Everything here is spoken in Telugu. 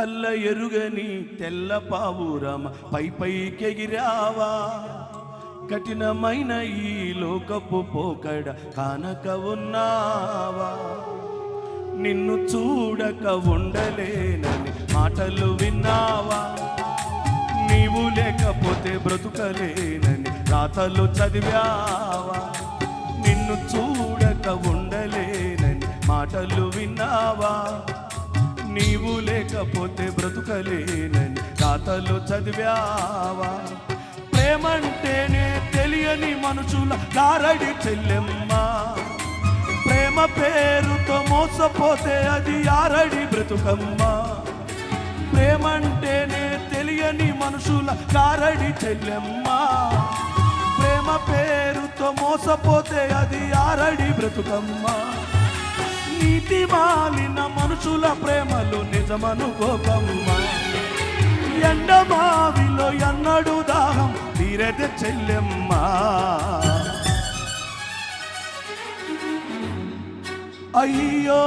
పల్ల ఎరుగని తెల్ల పావురమ పై పైకెగిరావా కఠినమైన ఈ లోకపు పోకడ కానక ఉన్నావా? నిన్ను చూడక ఉండలేనని మాటలు విన్నావా? నీవు లేకపోతే బ్రతుకలేనని రాతలు చదివావా? నిన్ను చూడక ఉండలేనని మాటలు విన్నావా? నీవు లేకపోతే బ్రతుకలేనని రాతలు చదివావా? ప్రేమంటేనే తెలియని మనుషుల గారడి చెల్లెమ్మ. ప్రేమ పేరుతో మోసపోతే అది యారడి బ్రతుకమ్మ. ప్రేమంటేనే తెలియని మనుషుల కారడి చెల్లెమ్మ. ప్రేమ పేరుతో మోసపోతే అది యారడి బ్రతుకమ్మ. నీతి మాలిన మనుషుల ప్రేమలు నిజమను నిజమనుకోకమ్మా ఎండమావిలో ఎన్నడు దాహం తీరదే చెల్లెమ్మ. అయ్యో!